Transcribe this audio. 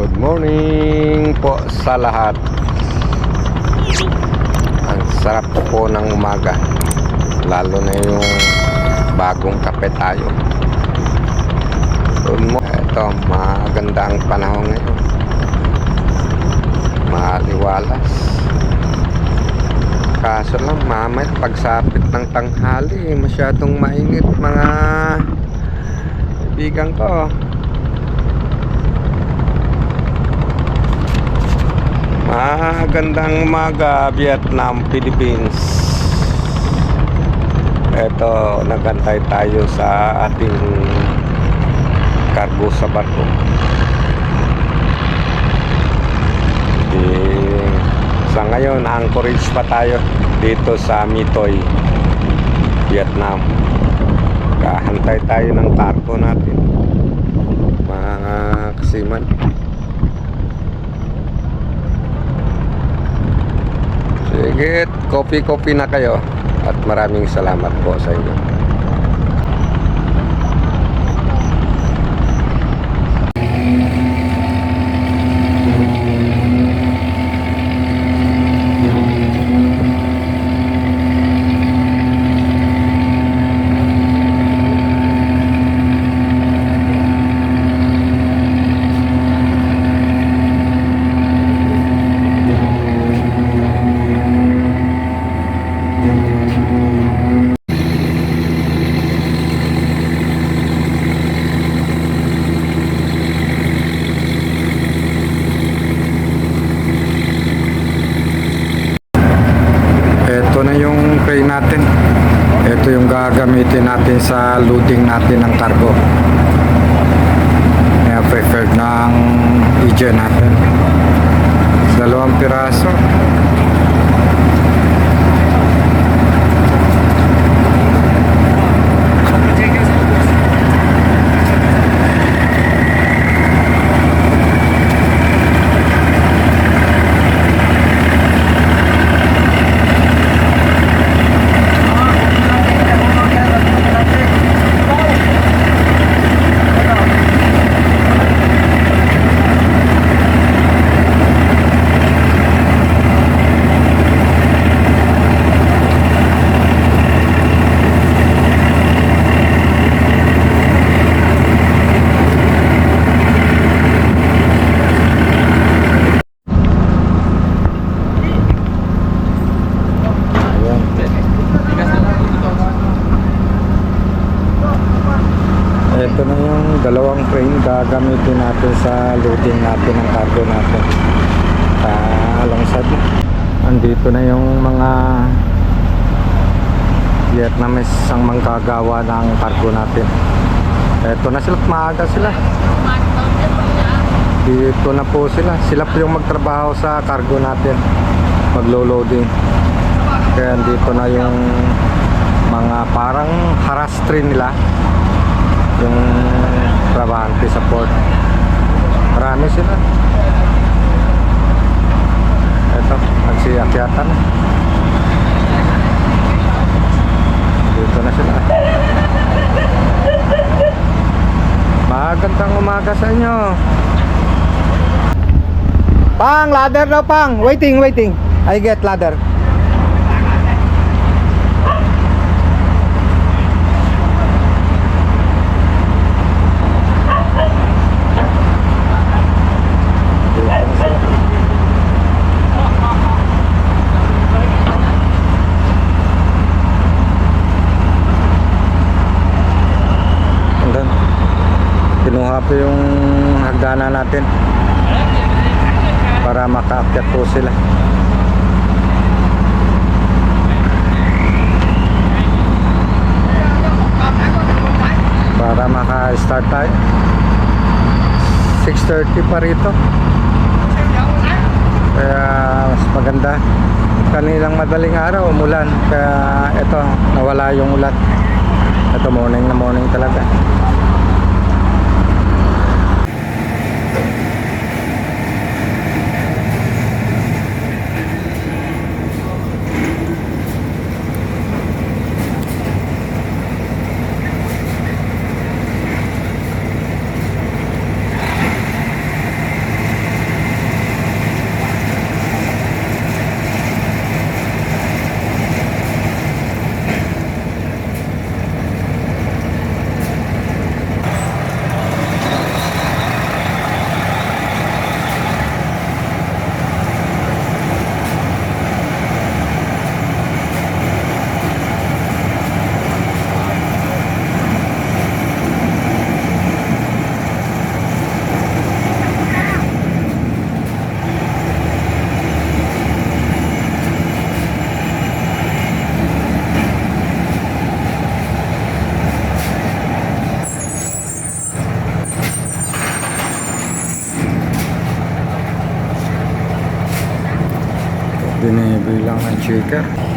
Good morning po sa lahat. Ang sarap po ng umaga. Lalo na yung bagong kape tayo. Good mo. Ito, maganda ang panahon ngayon. Maliwalas. Kaso lang, mamay, pagsapit ng tanghali, masyadong mainit mga kaibigan ko. Magandang umaga, Vietnam, Philippines. Ito, nagantay tayo sa ating cargo sa barko. Eh, sa ngayon, anchorage pa tayo dito sa Mitoy, Vietnam. Kahantay tayo ng cargo natin. Mga kasiman. Sige, copy-copy na kayo. At maraming salamat po sa inyo. Ito na yung crane natin. Ito yung gagamitin natin sa loading natin ng cargo. Kaya preferred ng EJ natin. Dalawang piraso. Ayan. Ito na yung dalawang crane gagamitin natin loading natin ng cargo natin. Sa alongside. Andito na yung mga Vietnamese ang manggagawa ng cargo natin. Ito na sila, maaga sila. Dito na po sila. Sila po yung magtrabaho sa cargo natin. Maglo-loading. Kaya dito na yung mga parang haras train nila yung trabahante sa port. Marami sila. Ito, nagsiyakyatan. Dito na sila. Magandang umaga sa inyo. Pang, ladder daw pang. Waiting, waiting. I get ladder. Kinuha po yung hagdanan natin para makaakyat po sila. Para maka-start tayo. 6.30 pa rito. Kaya mas maganda. Kanilang madaling araw, umulan. Kaya ito, nawala yung ulan. Ito morning na morning talaga. Binibilang ng chicken.